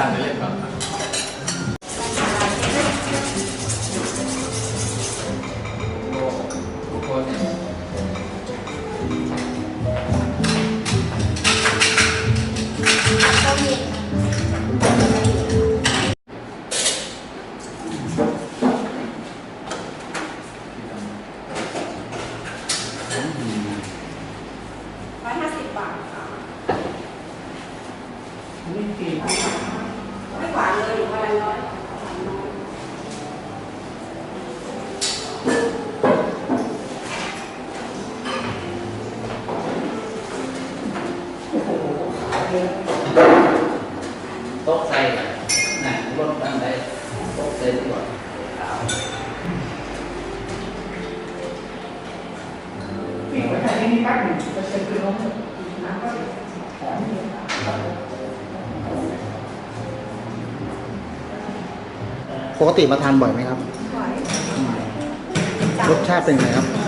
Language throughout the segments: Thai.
ตันไปเล่นก่อร้อยห้าสิบบาทค่ะไม่เกิน โต๊ะใส่น่ะรถตั้งได้โต๊ะใส่ดีกว่าขาวปิดไว้แต่นี่แป๊บหนึ่งจะเซ็นคือล้มน้ำก็หอมเลยปกติมาทานบ่อยไหมครับหวานรสชาติเป็นไงครับ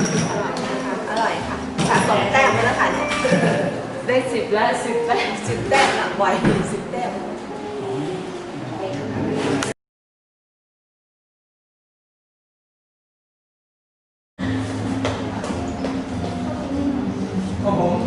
แล้วสิบแต้มสิบแต้มหนักไวสิบแต้มครับผม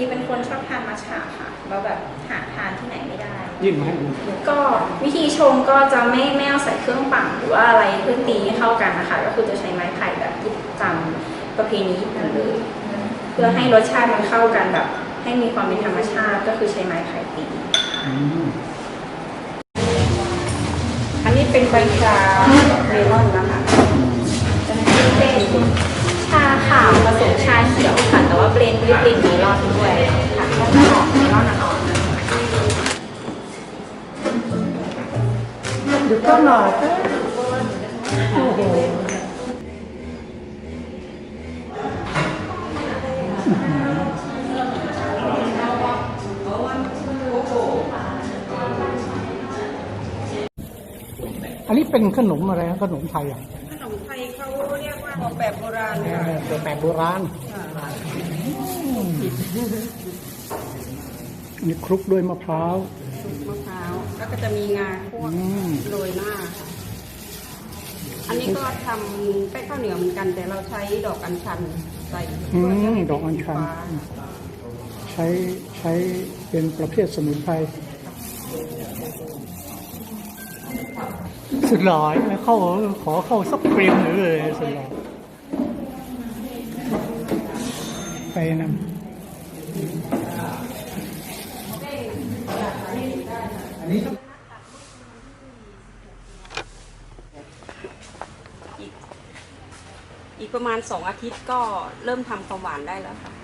ดีเป็นคนชอบทานมัทฉะค่ะแล้วแบบหาทานที่ไหนไม่ได้ ยื่นมาให้ดูก็วิธีชงก็จะไม่ไม่เอาใส่เครื่องปั่นหรือว่าอะไรเพื่อตีให้เข้ากันนะคะ ก็คือจะใช้ไม้ไผ่แบบที่จำประเพณีนั่นเลยเพื่อให้รสชาติมันเข้ากันแบบ ให้มีความเป็นธรรมชาติ ก็คือใช้ไม้ไผ่ตีอันนี้เป็นใบชาเมลอนนะคะจะเป็น ชาขาวผสมชาเขียวค่ะ แต่ว่าเบลนด์ด้วยกลิ่นเมลอนด้วยค่ะก็จะออกเมลอนอ่อนๆเดี๋ยวก็หน่อยโอ้โหอันนี้เป็นขนมอะไรขนมไทยอะ ขนมไทยเขา เรียกว่าของแบบโบราณเออเป็นแบบโบราณมีคลุกด้วยมะพร้าวมะพร้าว แล้วก็จะมีงาคั่วอืมโรยหน้าค่ะอันนี้ก็ทำแป้งข้าวเหนียวเหมือนกัน แต่เราใช้ดอกอัญชันใส่อืมเพื่จะให้ดอกอัญชันสีฟ้าใช้ใช้เป็นประเภทสมุนไพร สุดหล่อนะเข้าขอเข้าสักเฟรมหนึ่งเลยสุดหล่อไปนอีกประมาณสองอาทิตย์ก็เริ่มทำความหวานได้แล้วค่ะ